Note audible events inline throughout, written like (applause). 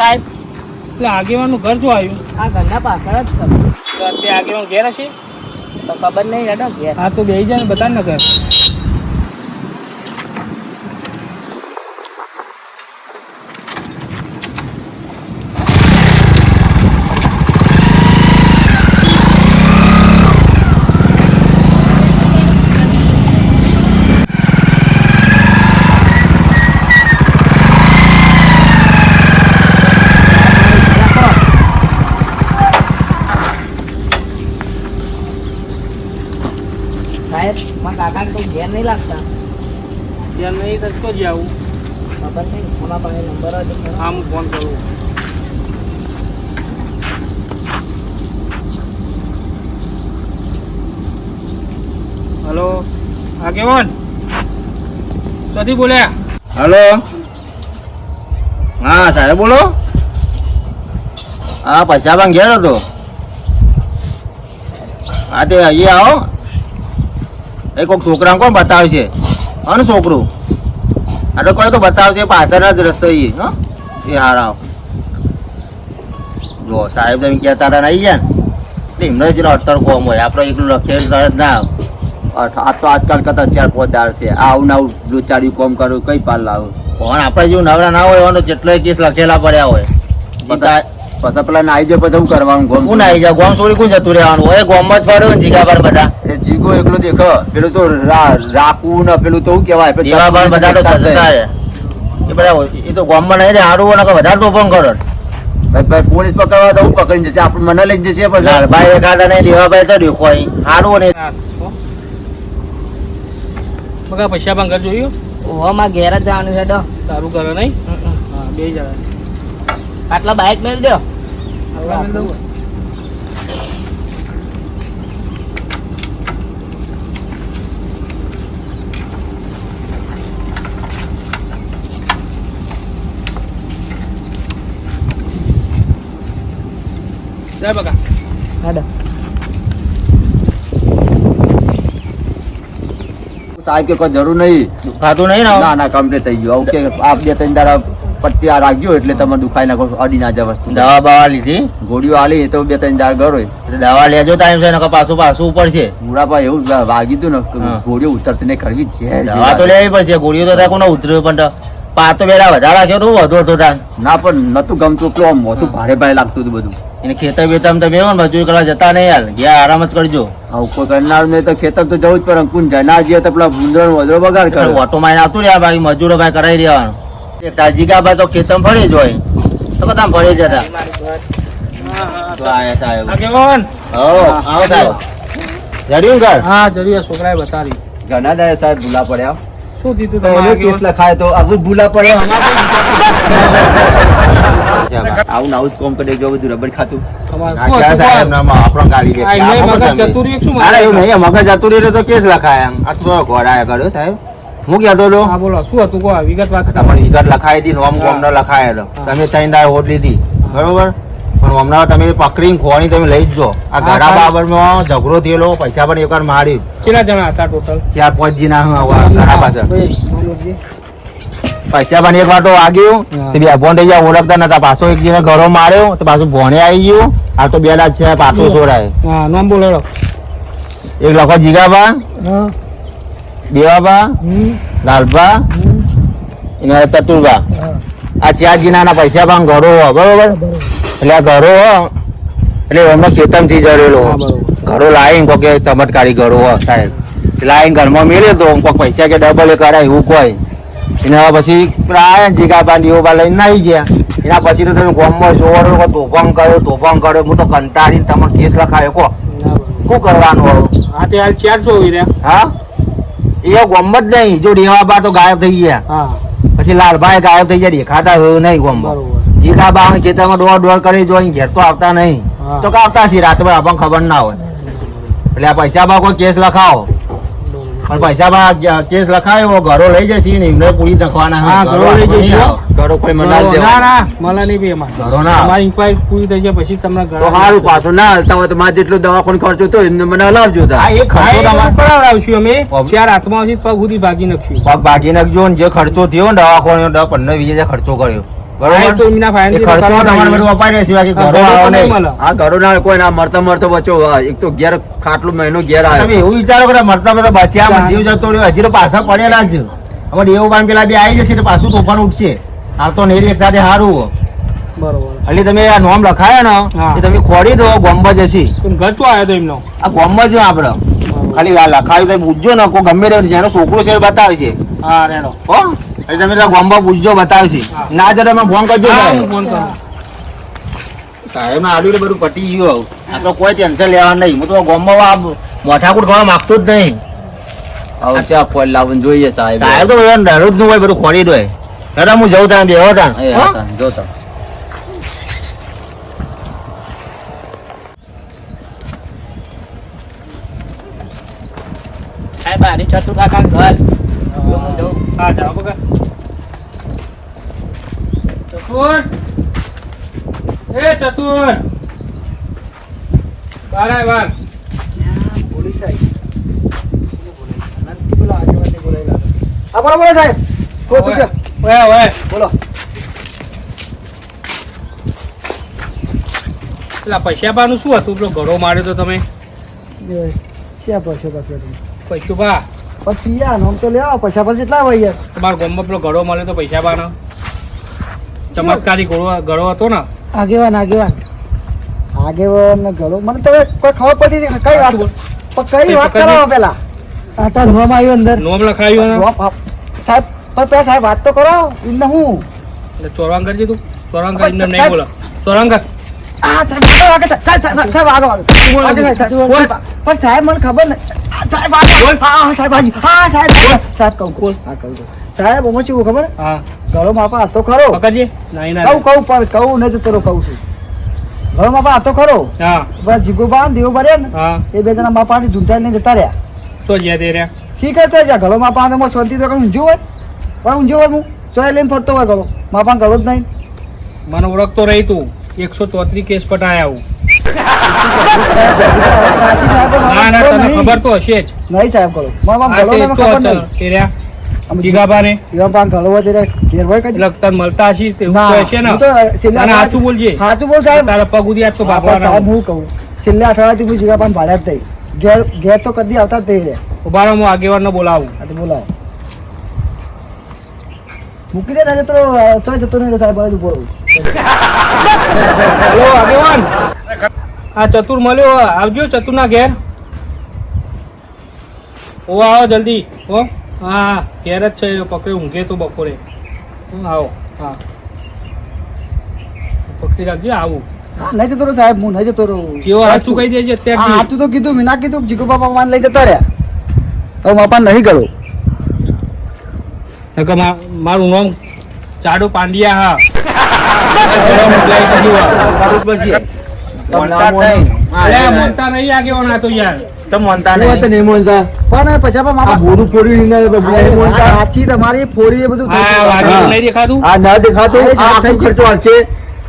સાહેબ. એટલે આગેવાનનું ઘર જો આવ્યું. આ ઘરના પાછળ જ તો અત્યારે આગેવાન ઘેર હશે? તો ખબર નહીં હેડો ઘેર. હા તો બે જાય ને બતાવ ને ઘર સાહેબ મારા કાકાને કોઈ ઘેર નહીં લાગતા. ત્યાં નહીં તો જ આવું. ખબર નહીં આમાં પાસે નંબર હતો હા હું ફોન કરું. હલો? આગેવાન ક્યાંથી બોલ્યા? હલો? હા સાહેબ બોલો. હા પૈસા પણ ઘેર હતો. હા તે અહીંયા આવો. એ કોઈક છોકરા કોણ બતાવશે? હા છોકરું? આ કોઈ તો બતાવશે, પાછળના જ રસ્તો એ, હા? એ હારાવ જો, સાહેબ તમે કહેતા હતા નહીં ગયા ને? એમને જ અડતર કોમ હોય. આપણે એકલું લખેલું તરત ના આવે. આ તો આજકાલ કરતા ચાર પાંચ છે. આવું ના આવું લુચાડ્યું કોમ કર્યું કઈ પાર લાવું? પણ આપણે જેવું નવરા ના હોય એવાનો જેટલો કેસ લખેલા પડ્યા હોય. પછી પછી પેલા નાઈ જાય પછી શું કરવાનું ગોમ કોણ નાઈ જાય ગોમ છોડી કોણ જતું રહેવાનું? હોય ગોમ જ પડ્યો ને જીગા પર બધા. એ જીગો એકલો દેખ. પેલું તો રાખવું ને પેલું તો શું કહેવાય? જીગા પર બધા તો એ બધા એ તો ગોમમાં નહીં રે હારું ને વધારે તો પણ કરો. ભાઈ ભાઈ પોલીસ પકડવા તો હું પકડી જશે. આપણે મને લઈ જશે પછી. ભાઈ એકાદા નહીં દેવાભાઈ તો દેખો અહીં. હારું ને હા, પૈસા પણ ઘર જોયું? ઓહો માં ઘેર જ જવાનું છે તો. તારું ઘર નહીં. હા બે જણા. આટલા બાઇક મેળ દો જા સાહેબ કે કોઈ જરૂર નહીં. ખાતું નહીં ને ના ના કમ્પ્લીટ થઈ ગયું. ઓકે આપ બે ત્રણ દાડા પટ્ટી આ રાખજો એટલે તમે દુખાઈ નાખો અડી ના જાય વસ્તુ. દવા બવા લીધી? ગોળીઓ આલી તો બે ત્રણ ચાર ગયો એટલે દવા લેજો ટાઈમ છે નકર પાછું પાછું ઉપર છે. મુડાપા એવું વાગ્યું હતું ને ગોળીઓ ઉતરતી ને કરવી જ છે દવા તો લેવી પડશે ગોળીઓ તો રાખો ને ઉતર્યું પણ તો પાર તો બેડા વધારે રાખ્યો તો વધુ હતો તાન ના પણ નતું ગમતું પેલું આમ મોટું ભારે ભારે લાગતું હતું બધું. એને ખેતર બેતર તમે ને મજૂરી કરવા જતા નહીં હાલ. ગયા આરામ જ કરજો. આવું કોઈ કરનાર નહીં તો ખેતર તો જવું જ પડે કુન જાય ના જઈએ તો પેલા ભૂંદર વધરો બગાડ કરે. ઓટો માં આવતું રહ્યા ભાઈ મજૂરો ભાઈ કરાવી દેવાનું. ભાઈ તો ખેતમ ફરી જ હોય. તો બધા ફરી જતા હા હા તો આયા સાહેબ આગેવાન હો આવો સાહેબ જડ્યું ને ઘર? હા જરૂર છોકરાએ બતાવી ઘણા દાડે સાહેબ ભૂલા પડ્યા. શું તમારે કેસ લખાય તો આવું જ ભૂલા પડ્યા. આવું આવું જ કોમ કરી જો બધું રબર ખાતું. હતું ચતુરી? એવું નહીં મગજ રહ્યું તો કેસ લખાય આ તો ઘોડાયા કર્યો સાહેબ. હું કહેતો હતો હા બોલો. શું હતું? કહો વિગત વાત તમારી વિગત લખાઈ હતી નોમ કોમ ન લખાય હતો તમે ત્રણ દાળ હોટ લીધી. બરોબર? પણ હમણાં તમે પકડીને ખોવાની તમે લઈ જ જો. આ. બાબરમાં ઝઘડો થયેલો પૈસા પણ એકવાર માર્યું. કેટલા જણા હતા ટોટલ ચાર પાંચ જી ના પાછળ. પૈસા પણ એક વાર તો વાગ્યું. તે બે ફોન થઈ ગયા ઓળખતા નતા. પાછો એક જીને ઘરો માર્યો તો પાછું ભોણે આવી ગયું. આ તો બે લાખ છે પાછો છોડાય નામ બોલો. એક લખો જીગાબા દેવાબા લાલબા અને ચતુરબા. આ ચાર જીનાના પૈસા પણ ઘરો હો બરોબર? એટલે આ ઘરો હો એટલે એમનો ચેતનથી જડેલો ઘરો લાવીને કોક એ ચમત્કારી ઘરો હો સાહેબ. લાવીને ઘરમાં મેળ્યો તો કોઈક પૈસા કે ડબલ એ કરાય એવું કોઈ. એના પછી પ્રાય જીગા બાંધી જીગાબા લઈને નાઈ ગયા. એના પછી તો તમે ગોમમાં જોવાનો કોઈ તોફાન કર્યો તોફાન કર્યો હું તો કંટાળીને તમને કેસ લખાયો કો શું કરવાનું હા તે હાલ ચાર જોઈ રહ્યા હા? એ ગોમ જ નહીં. જો રેવાબા તો ગાયબ થઈ ગયા. પછી લાલભાઈ ગાયબ થઈ ગયા. દેખાતા હોય નહીં ગોમ બરોબર. જીગા બા હોય ખેતરમાં દોડ દોડ કરી જોઈ ઘેર તો આવતા નહીં. તો કે આવતા છે રાતે પણ આપણને ખબર ના હોય. એટલે આ પૈસા કોઈ કેસ લખાવો. પણ પૈસા બા કેસ લખાયો ઘરો લઈ જશે ને એમને પૂરી નાખવાના હા, ઘરો લઈ જઈશું. ઘરો કોઈ મનાલ ના ના મળે નહીં બી એમાં ઘરો ના આવે. તમારી પૂરી થઈ જાય પછી તમને ઘર તો સારું પાછો. ના તમે તમારે તો મારે જેટલો દવાખાનો ખર્ચો તો એમને મને હલાવજો તા. એ ખર્ચો તમારે. અમે. પગ- ચાર હાથમાં પગ સુધી ભાગી નાખશું. પગ ભાગી નાખજો ને જે ખર્ચો થયો ને દવાખાનો પંદર વીસ હજાર ખર્ચો કર્યો. આ ખાટલું મહિનો ઘેર તમે એવું વિચારો કે મરતા બધા બચ્યા જીવ જતો રહ્યો હજી તો પાછા પડેલા જ. હવે દેવું બાન પેલા બે આવી જશે પાછું તોફાન ઉઠશે. હાલ તો નહીં એક સાથે સારું એટલે તમે આ નોમ લખાયો ને તમે ખોડી દો ગોમ્બજ હશે તમે ઘર ચો આવ્યો તો એમનો. આ ગોમ્બજ જ આપડે. ખાલી આ લખાયું કઈ પૂછજો ને કોઈ ગમે તે જેનો છોકરો છે બતાવે છે. હા રેડો. હો? તમે પેલા ગોમ્બા પૂછજો બતાવશે ના જરા તમે ફોન કરજો સાહેબ. હું ફોન કરું. સાહેબ આડું બધું પટી ગયું આવું. આપણે કોઈ ટેન્શન લેવા નહીં. હું તો ગોમ્બા આ મોઠાકૂટ કરવા માંગતો જ નહીં. આવું ચા ફોન લાવવાનું જોઈએ સાહેબ. સાહેબ તો બધા દરરોજનું હોય બધું ખોડી દો દાદા હું જઉં ત્યાં બેહો ત્યાં. જો તમે. સાહેબ આરી ચતુ કાકા ઘર. તો હા જાઓ બગા ચતુર. એ ચતુર. બારાય બાર. હા બોલો બોલો સાહેબ ઓય. બોલો. પેલા પૈસા બાનું શું હતું? પેલો ઘડો માર્યો તો તમે. ક્યાં શ્યા પૈસા બાકી હતું? પૈસું બા. પછી યાર આમ તો લેવા પૈસા પછી એટલા હોય યાર. તમારા ગામમાં પેલો ઘડો મળ્યો તો પૈસા બાનો. ચમત્કારી ગળો હતો ને? આગેવાન આગેવાન. આગેવાન ગળો મને તો કોઈ ખબર પડી કઈ વાત પણ કઈ વાત કરાવો પેલા? આ તો નોમ આવ્યું અંદર. નોમ લખાયું સાહેબ પણ પેલા સાહેબ વાત તો કરો. એમને હું? એટલે કરજે તું. ચોરવાન કરી નહીં બોલો કર. આ સાહેબ પણ મને ખબર નહીં. સાહેબ સાહેબ હાજી. હા સાહેબ. સાહેબ કહું સાહેબ હા. સાહેબ શું ખબર? હા. ઘરો માપા હતો ખરો? પકડજે. નહીં ના કહું કહું પણ કહું નહીં તો તરો કહું છું. ઘરો માપા હતો ખરો? હા. બસ જીગુબા ને દેવું ભર્યા ને હા. એ બે જણા માપા ઝૂંટાઈ ને જતા રહ્યા. તો જ્યાં તે રહ્યા. શી કરતો છે ઘરો માપા તો શાંતિ તો કઈ ઊંઝું હોય? પણ ઊંઝું હોય હું? ચોય લઈને ફરતો હોય ઘરો. માપા ઘરો જ નહીં. મને ઓળખતો રહી તું. એકસો ચોત્રીસ કેસ પટાયા આવું ના ખબર તો હશે જ. નહીં સાહેબ કરો મારા આ ઘરો તો ખબર નહીં. તે રહ્યા અમે જીગાબાને એવા પા ઘરો હોય ત્યારે ઘેર હોય કદી? એટલે મળતા હશે તે ના, ને? તો સાચું બોલજે. સાચું બોલ સાહેબ. તારા પગ ઉધી આજ તો હા, પણ સાહેબ બાપા હું કહું? છેલ્લા અઠવાડિયાથી હું જીગા પાન જ થઈ ઘેર ઘેર તો કદી આવતા જ થઈ રહ્યા. ઊભા હું આગેવાન બોલાવું. આ તો બોલાવો. મૂકી દે ને તો ચોય જતો નહીં સાહેબ બધું બોલું હેલો આગેવાન. આ ચતુર મળ્યો આવજો ચતુર ના ઘેર. ઓ આવો જલ્દી હો. હા ઘેર જ છે પકડી ઊંઘે તો બપોરે. આવો. હા. પકડી રાખજો આવું. નહીં જતો રહું સાહેબ હું નહીં જતો રહું કેવો સાચું. કહી દેજે હા, અત્યારથી તો કીધું મેં ના કીધું જીગુ બાપા માન લઈ જતા રહ્યા. હવે માપા નહીં કરું નકર મારું નામ ચાડુ પાંડ્યા હા. (laughs) મોટા નહીં. આગેવાન તો યાર. તો મોનતા એ વાત નહીં. પણ પછી આપણે માપા હા, સાચી તમારી ફોડી એ બધું આ ગયું. નહીં. દેખાતું? આ ના દેખાતું? આ આ ખર્ચો છે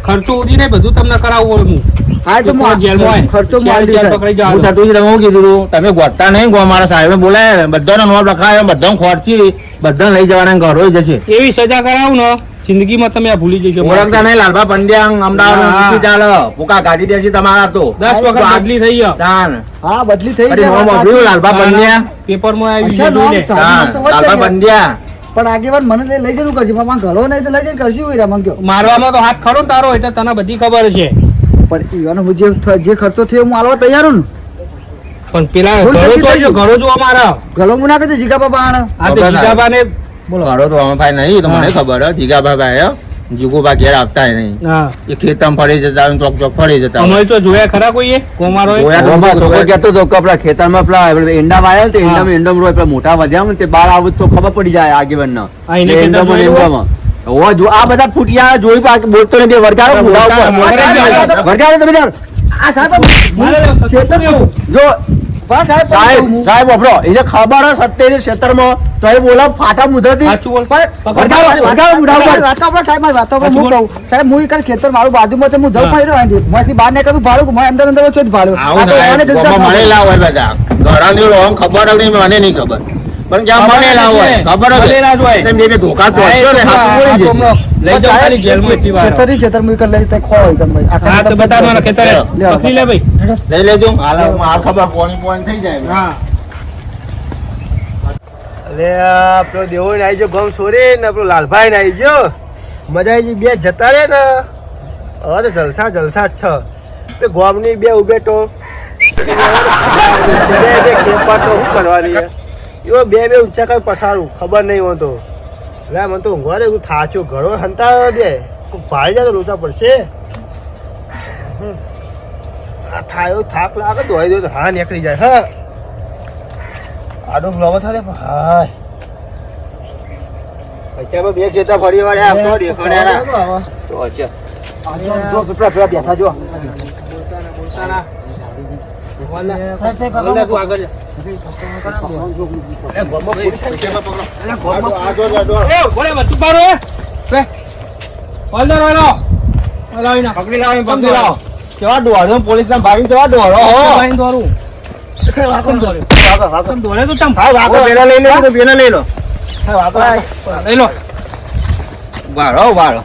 ખર્ચો ઉધી ને બધું તમને કરાવવું હું. હા તો હું ખર્ચો મારી હું થતું તમે શું કીધું તમે ગોતતા નહીં ગો મારા સાહેબ બોલાય બધાનો નોટ લખાયો બધાને ખોરચી બધા લઈ જવાના ઘરો જશે. એવી સજા કરાવું ને જિંદગીમાં તમે આ ભૂલી જશો ઓળખતા નહીં લાલભા પંડ્યા અમદાવાદ ચાલે. ભૂકા કાઢી દેશે તમારા તો. દસ વખત બદલી થઈ ગયો. હા બદલી થઈ સાચી. લાલભા પંડ્યા પેપરમાં આવી લાલભા પંડ્યા પણ આગેવાન મને લઈ- લઈ કરશે. પણ ઘરો નહીં તો લઈ જઈને કરશે હોય રમણ કયો મારવામાં તો હાથ ખરો તારો એટલે તને બધી ખબર છે. પણ ઈવાનો હું જે જે ખર્ચો થયો હું આલવા તૈયાર હું ને. પણ પેલા ઘરો જોવા મારા ઘરો મુના ના કહેતો જીગા બાપા આણે. આ તો બરાબર. જીગાબાને બોલો. ઘરો તો અમે ભાઈ નહીં તો મને. ખબર હે? જીગાભા ભાઈ જીગુભા ઘેર આપતા નહીં. એ ખેતમ ફરી જતા ચોક ચોક ફરી જતા અમે તો જોયા ખરા કોઈએ? કોમારો તો છોકરો. કહેતો હતો કે આપણા ખેતરમાં પેલા ઈંડા વાયા ને તો ઈંડામાં ઈંડામાં રોય પેલા મોટા વધ્યા ને તે બાર આવું તો ખબર પડી જાય આગેવન ને જો આ બધા ફૂટિયા જોઈ પાક બોલતો ને બે. મોઢા- વરગાડો તમે તો. જો સાહેબ સાહેબ એને ખબર સત્ય ક્ષેત્રમાં તો એ બોલા ફાટા આપણે સાહેબ હું ઈ ખેતર મારું બાજુમાં હું જવું. પણ રહ્યો. બહાર નીકળું ભાડું મને અંદર અંદર જ ભાડું. મળેલા હોય બધા. ઘરાની ખબર નહીં મને નહીં ખબર. પણ જ્યાં મળેલા હોય ખબર મળેલા હોય. તેમ બે ધોકા તો ને હાથ બોલી જશે. લઈ જાઓ ખાલી જેલમાં એટલી વાર. ખેતરી ખેતર મુઈ કર લઈ તે ખો હોય કર ભાઈ હા તો ખેતર બતાવો ને ખેતરે. લે આવો. પકડી લે ભાઈ. લઈ લેજો. હાલ હાલ ખબર પોણી પોણી થઈ જાય હા. અલે આ દેવો ને આવી ગયો ગમ છોડી ને પેલો લાલભાઈ ને આવી ગયો મજા આવી બે જતા રે ને. હવે તો જલસા જલસા જ છે. ગોમની બે ઉભેટો. બે બે ખેપાટો શું કરવાની? એવો બે બે ઊંચા કઈ પસારું, ખબર નહીં હોતો. લે મને તો ઊંઘવા દે હું થાચું ઘણો હંતા દે. ભાઈ જાય તો લોચા પડશે. આ થાયો થાક લાગે તો દો તો હા નીકળી જાય. હા. આડો બ્લોગ થાય ભાઈ હાય. બે ખેતર ફરી વળે તો તે દોડો પોલીસ ના ભાગી જવા દોડો દોર્યો તો. વાળો વાળો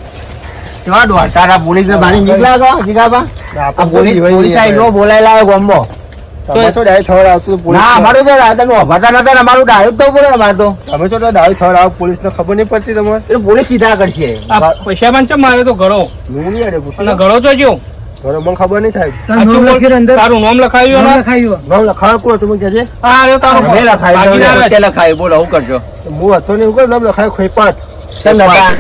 કેવા દોડતા હતા પોલીસ ને ભાગી બીક જીગાબા પોલીસ આઈ નો બોલાયેલા ગોમ્બો તમે તો ડાયરેક્ટ ખબર આવતું પોલીસ ના અમારું તો તમે વાપરતા નતા ને અમારું ડાયરેક્ટ તો બોલે અમારે તો. તમે તો ખબર આવ પોલીસ ને ખબર નહીં પડતી તમારે? એ પોલીસ સીધા કરશે પૈસા માં ચમ માર્યો તો ઘરો હું નહીં અડે ઘરો તો જો. ઘરે મને ખબર નહીં સાહેબ. તારું નામ લખીને અંદર. નામ લખાવ્યું લખાયું. લખાવ કોણ તમે હા તારો લખાવ્યું બોલો હું કરજો. હું હતો નહીં એવું નામ લખાય ખોઈપાત ચલ નતા.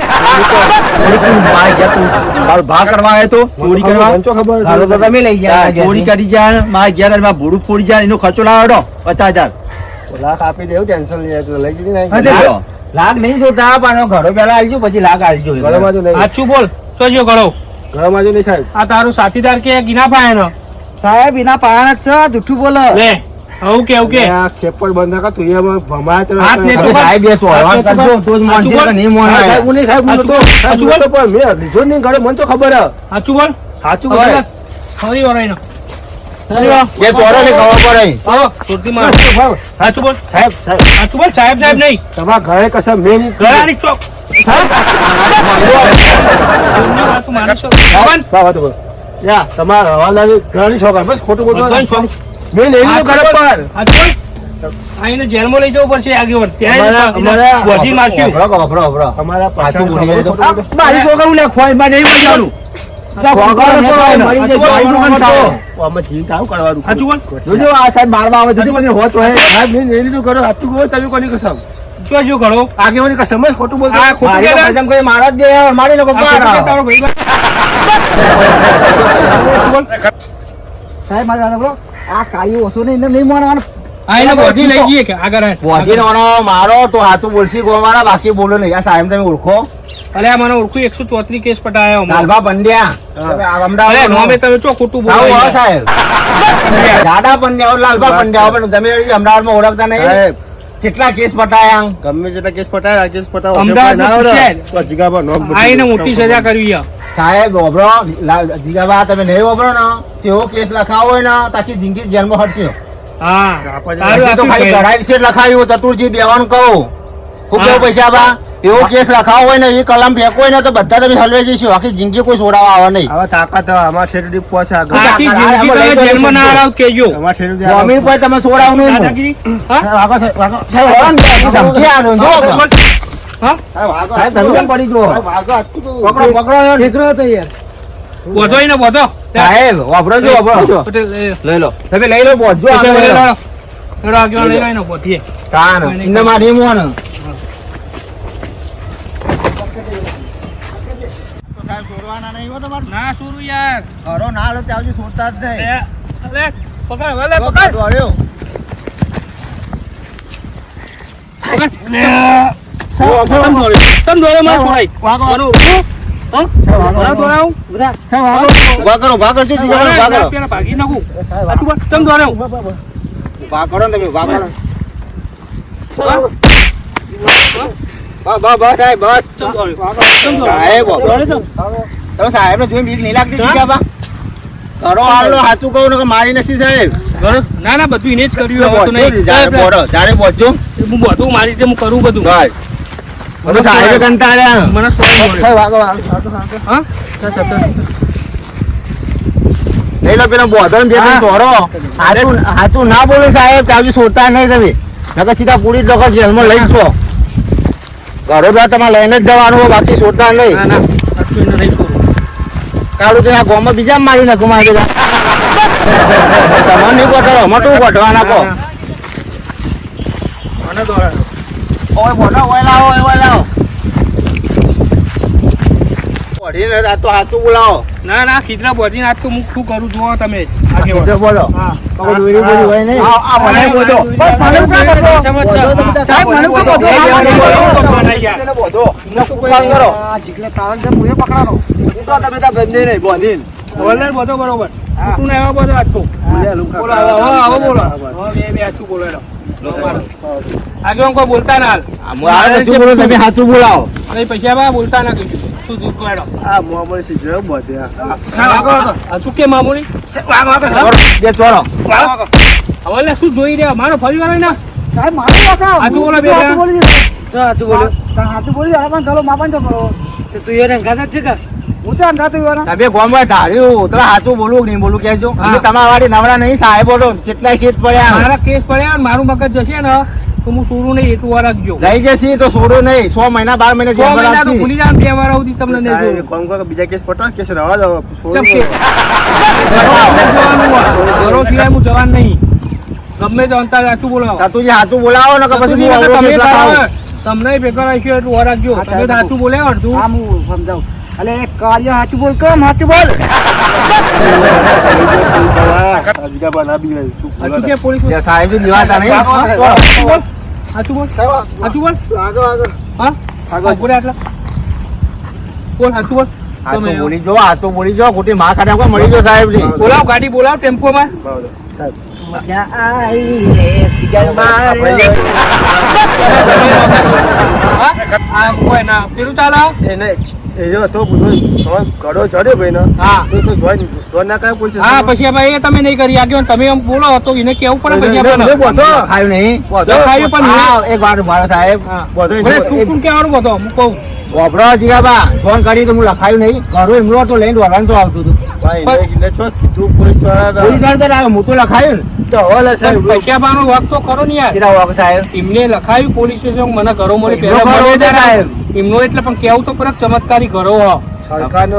માર તું. મારો ભાગ કરવા આવ્યો તો? ચોરી કરવા? ખબર તારો તો તમે લઈ ગયા ગયા ચોરી કરી જાય મારા ઘેર અને ભૂડું ફોડી જાય એનો ખર્ચો લાવો પચાસ હજાર. લાખ આપી દેવું ટેન્શન લઈ જાય લઈ જતી હા, નહીં જોતા પણ ઘરો પેલા આવજો પછી લાખ આવજો સાચું બોલ? તો જો ઘરો? ઘરમાં નહીં સાહેબ. આ તારું સાથીદાર કે ગીના પાયાનો? સાહેબ એના પાયાના જ છે જૂઠું બોલે. લે. ઓકે આવું આ ખેપડ બંધ કા તું એમાં ભમાય તો હાથ ને તો સાહેબ એ તો સોળવા કરજો તો જ માનશે કે નહીં હા, સાહેબ ઉને સાહેબ હું તો સાચું બોલ પણ મે લીધો નહીં ઘરે મને તો ખબર હે સાચું બોલ સાચું બોલ સાહેબ ફરી વાર આવીને. ફરી વાર. બે સોળો ને ખબર પડે. આવો, સુરતી માં. સાચું બોલ સાહેબ સાચું બોલ સાહેબ સાહેબ નહીં. તમારા ઘરે કસમ મેં ઘરે ગળાની ચોક. માની તમારા હવાલાની ઘરની શોખ બસ ખોટું ચોક. મેં નહીં લીધું ઘરે પર જેલમાં લઈ જવું પડશે આગેવાન. ત્યાં બોધી મારશું. અમારા મારી છોકરા લે ખોઈ માં નહીં. જોજો કસમ? જોજો ઘણો. આગેવાની કસમ જ ખોટું બોલતો. આ ખોટું મારી ને? કસમ કરી મારા જ બે મારી લોકો (laughs) મારા બોલ. આ કાયું ઓછું નહીં નહીં મારવાનું આ બોધી લઈ જઈએ કે આગળ બોધી નો મારો તો હાથું બોલસી ગો મારા બાકી બોલો નહીં. આ સાહેબ તમે ઓળખો. અરે આ મને ઓળખું એકસો ચોત્રીસ કેસ પટાયો. લાલભા પંડ્યા. અમદાવાદ નોમે તમે ચો ખોટું બોલો. સાહેબ. (laughs) દાદા પંડ્યા લાલભા પંડ્યા તમે અમદાવાદમાં ઓળખતા નહીં? સાહેબ કેટલા કેસ પટાયા? ગમે જેટલા કેસ પટાયા આ કેસ પટાવો. અમદાવાદ જીગાબા નો બદલી આ એને દો. મોટી સજા કરવી. સાહેબ ઓબરો જીગાબા તમે નહીં ઓબરો ને તેવો કેસ લખાવો હોય ને તાકી જિંદગી જેલમાં હટશે. હા. તો ખાલી લખાયું ચતુરજી બેવાનું કહું. ખૂબ પૈસા બા એવો કેસ લખાવો હોય ને એ કલમ ફેંકો હોય ને તો બધા તમે હલવે જઈશું આખી જિંદગી કોઈ છોડાવવા આવે નહીં હવે તાકાત અમાર શેર પોચા આખી જિંદગી તમે જેલમાં ના સમજો. કેજો અમાર આગળ. જમીન પર તમે છોડાવવું નહીં હા? વાગો સાહેબ, હોરન ને ધમકી આનો જો. હા? સાહેબ ધમકી પડી ગયો વાગો, પકડો પકડો ઠીકરો હતો યાર બોધો ઈને બોધો. સાહેબ વાપરો છો વાપરો લઈ લો તમે લઈ લો બોજો પટેલ, લઈ લઈ લો. એને બોધીએ. કાન ઇન્ને મારી મોન ના સુરુ યાર. ઘરો ના હાલો ત્યાં સુધી છોડતા જ નહીં. લે, પકડ, લે, પકડ. દોડ્યો. બસ બસ સાહેબ બસ. સાહેબ તમ. સાહેબ ને જોઈને બીક નહીં લાગતી જીગાબા? કરો હાલો સાચું કહું ને મારી નથી સાહેબ. ના ના બધું એને જ કર્યું હવે તો નહીં. ને, જ્યારે પહોંચો, જ્યારે હું બધું મારી રીતે હું કરું બધું. બસ. હવે સાહેબે કંટાળ્યા. મને. સાહેબ આગળ હા? નહીં લો પેલા બોધો ને બે ત્રણ તોડો. હાચું હાચું ના બોલો સાહેબ ત્યાં છોડતા નહીં તમે. નકર સીધા પૂરી લોકો જેલમાં લઈ જ છો. ઘરો તો તમારે લઈને જ જવાનું બાકી સોતા નહીં. ના ના નહીં કાળું તેના ગોમાં બીજા મારી નાખું મારે તમારે નહીં ગોઠવો અમે શું ગોઠવાના કહો મને દોડાડો. ઓય બોલો ઓય લાવો ઓય ઓય લાવો ઓઢીને આ તો હાચું બોલાવો ના ના ખીચડા બોધીને આજ તો હું શું કરું જુઓ તમે. આગેવાન. બોલો હા. દોરી હોય નહીં આ મને બોધો મને. બોધો જીગલે તમે છે, હું નહીં બોલીન. બોલર બધો બરોબર. તું ને એવા બધો આટકો તો બોલો હવે હવે બોલો. હવે બે બે આચું બોલો એનો. આગેવાન કોઈ બોલતા ના હાલ. હું આ હાચું બોલો તમે હાચું બોલાવો. અને પૈસા બા બોલતા ના કીધું. શું શું કહેડો આ મોહમ્મદ સિદ્ધરામ બોધ્યા હજુ કે બે ચોરો. હવે શું જોઈ રહ્યા? મારો ફરી વાર ના? સાહેબ, મારું આ. હાચું બોલો બે હાચું જણા. બોલી દીધું. તા હાચું બોલી. દીધું. હવે પણ ચાલો, માપન તો કરો. હું તો. તમે ગોમાં ધાર્યું તો સાચું બોલું કે નહીં બોલું કહેજો. હા. તમારા વાળી નવરા નહીં સાહેબ બોલો કેટલા કેસ પડ્યા. મારા કેસ પડ્યા મારું મગજ જશે ને તો હું સોરું નહીં એટલું વાર રાખજો. લઈ જશે તો છોડો નહીં. સો મહિના બાર મહિના છ મહિના તો ભૂલી જાવ બે વાર સુધી તમને નહીં કોમ કરો બીજા કેસ પટા કેસ રવા દો કે. ઘરો (laughs) સિવાય હું જવાન નહીં. ગમે તો અંતર સાચું બોલો જે સાચું બોલાવો ને કે પછી તમે. તમને ભેગા રાખ્યો એટલું વાર રાખજો. તમે સાચું બોલ્યા અડધું. તું હું સમજાવું. અલે, કાર્ય હાચું બોલ કેમ હાચું બોલ? જીગા બા ના બીવાય તું બોલો કે પોલીસ ત્યાં સાહેબજી દિવાતા નહીં સાચું બોલ સાચું બોલ સાચું બોલ હા. ઊભો રહે આટલા બોલ સાચું બોલ હાચું તમે બોલી જો હાચું બોલી જો ખોટી માં ખાને કોઈ મળી જો. સાહેબજી બોલાવ ગાડી બોલાવ ટેમ્પોમાં. મજા આઈ રે સિગર મારે. આ કોઈ ના પેલું ચાલો એને એ જો બધો ઘડો ચડ્યો ભાઈ ને હા તો તો જોઈ જોઈ ના કાંઈ પોલીસ હા પછી ભાઈ એ તમે નહીં કરી. આગળ તમે એમ બોલો તો એને કેવું પડે પછી એને- એને બોધો. ખાયું નહીં. બોધો. લખાયું પણ હા, એક વાર મારા સાહેબ. બોધો એને ભલે બોધો. તું તું કહેવાનું બધો હું કહું. વાપરો જીગાબા ફોન કરી તો હું લખાયું નહીં. ઘરો એમનો તો લઈને વળવાનું તો આવતું હતું. ભાઈ એને કીધું છો કીધું પોલીસવાળા હું તો લખાયું. ને તો હવે વખત તો ખરો ને યાર. કેટલા સાહેબ? એમને લખાયું પોલીસ સ્ટેશન મને ઘરો મળી પહેલા સાહેબ. એમનો એટલે પણ કેવું તો પરત ચમત્કારી કરો હો.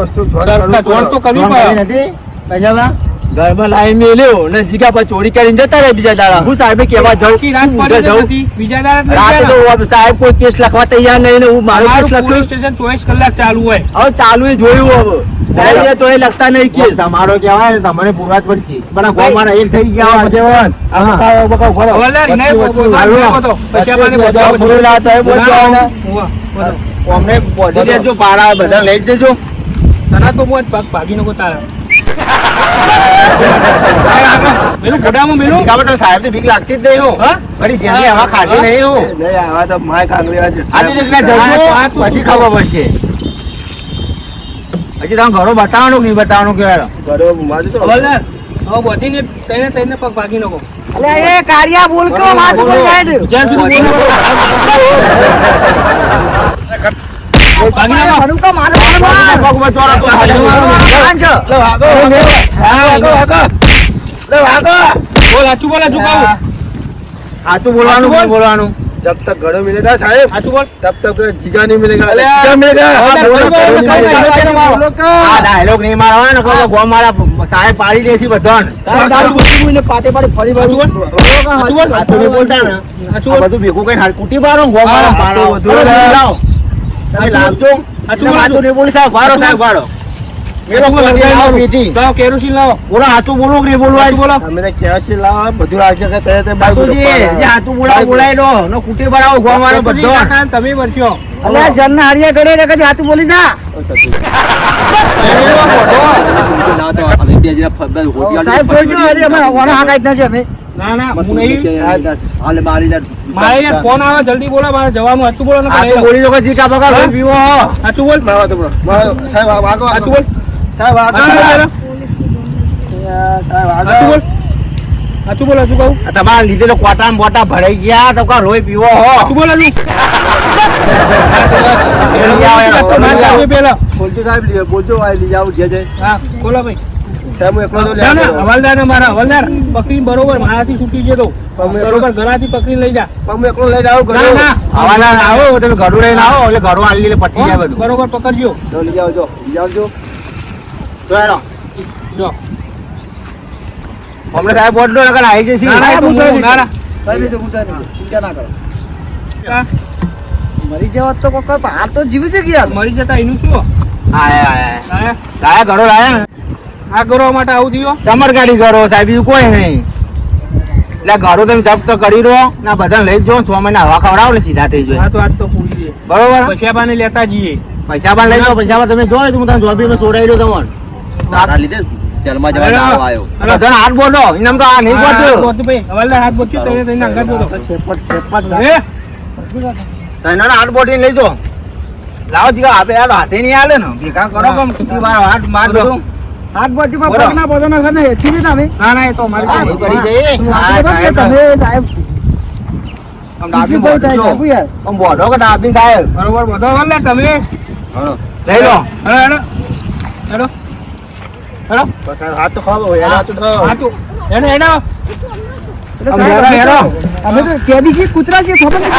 વસ્તુ જોઈ સરકાર કરવું જોડ તો કરવી પડે. નથી. પૈસામાં ઘરમાં લાવી મેલ્યો ને જીગા પર ચોરી કરીને જતા રહે બીજા દાડા. હું સાહેબ કેવા જાઉં રાત પડી બીજા દાડે રાતે તો સાહેબ કોઈ કેસ લખવા તૈયાર નહીં ને હું મારો કેસ મારું લખ્યો સ્ટેશન ચોવીસ કલાક ચાલુ હોય. હવે ચાલુ એ જોયું હવે. સાહેબ તો એ લખતા નહીં કેસ તમારો કહેવાય ને તમને પૂરવા જ પડશે. પણ ગોમાના એક થઈ ગયા જવાન. આ બકાવ, બકાવ ખરો. હવે લે, નહીં, વચ્ચે બધો, ના. અમને દેજો, લઈ જજો તને તો હું જ ભાગ ભાગી नको તારા. (laughs) મેલું ગોડામાં મેલું? ખબર તો સાહેબ બીક લાગતી જ નહીં હું. ફરી જેની હવા ખાધી નહીં હું. નહીં આવા તો માય તું- પછી ખબર પડશે. પછી તમે ઘરો બતાવવાનું નહીં બતાવવાનું કહેવાય ઘરો બોલ કે વાત બોલ જાય છે બોલવાનું બોલવાનું? जब तक घड़ो मिलेगा साहेब સાચું બોલ तब तक जीगा नहीं मिलेगा अरे यार, क्या मिलेगा और हाँ, बोलो, बोलो, बोलो, घड़ो नहीं बोलो, मिलेगा। बोलो, बोलो, આ ડાયલોગ નહીં મારવાનો ને કહો ગો મારા સાહેબ પાડી દેસી બધાને તારે દારૂ મૂકી મૂકીને પાટે પાટે ફરી સાચું વળું. બોલ સાચું બોલ આ તો નહીં બોલતા ને સાચું આ બોલ બધું ભેગું કઈ હાલ કુટી મારો ગો મારો હા, પાડો આ તો બધું બધું લાવો તમે લાવજો સાચું એટલે બોલ, સાચું નહીં બોલી સાહેબ વાળો સાહેબ વાળો હા કાઈ ના છે અમે ફોન આવે જલ્દી બોલો મારે જવાનું હતું બોલો બોલી જો જી કા બગા બોલ. મારો સાહેબ બોલ. સાહેબ બોલ. જરા. સાચું બોલ સાચું કહું તમારા લીધે તો કોટા બોટા ભરાઈ ગયા તો કા લોહી પીવો હો? સાચું બોલ બરોબર મારાથી છૂટી ગયો તો. અમે બરોબર ઘરાથી પકડી લઈ જા. હું એકલો લઈને આવું ના ના. આવો તમે ઘડું લઈને આવો એટલે ઘડું આલી લઈને પટી જાય બધું. બરોબર પકડજો. જો લઈ જાઓ જો લઈ જાઓ જો હેડો. જો. હમણાં સાહેબ બોટલો લગન આવી જશે. ના ના એ ના ના. લેજો હું ચાલી ચિંતા ના કરો. મરી જવા તો કોક બહાર તો જીવે છે કે યાર? મરી જતા એનું શું? આયા આયા લાયા ઘડો લાયા? ને આ ઘરો માટે આવું થયું? તમાર ગાડી કરો સાહેબ બીજું કોઈ નહીં. એટલે ઘરો તમે જપ્ત કરી દો ના બધા લઈ જો છ મહિના હવા ખવડાવો ને સીધા થઈ જાય. તો આજ તો પૂરી બરોબર? પૈસા લેતા જઈએ. પૈસા લઈ જાઓ પૈસા તમે જો હું તમને જોબી સોડાઈ દઉં તમને. તારા લીધે જલમાં જવા દાવો આવ્યો. બધાને હાથ બોલો. ઇનામ તો આ નહીં ભાઈ. હાથ તમે તેને બોલો. હાથ બોટી લઈ જો. લાવ જીગા આપે યાર હાથે નહીં આલે ને. ભેગા કરો કમ. કી વાર હાથ માર દો હાથ બોટી માં પગ ના બોધો ના ઘરને હેઠી દીધા અમે. ના ના એ તો મારી. કરી કરો તમે સાહેબ આમ ડાબી. સાહેબ યાર. આમ બોધો કે ડાબી સાહેબ? બરોબર બધો હવાલદાર તમે. લઈ લો. હેલો હેલો અમે. તો- કેદી છીએ કૂતરા છીએ ખબર નથી.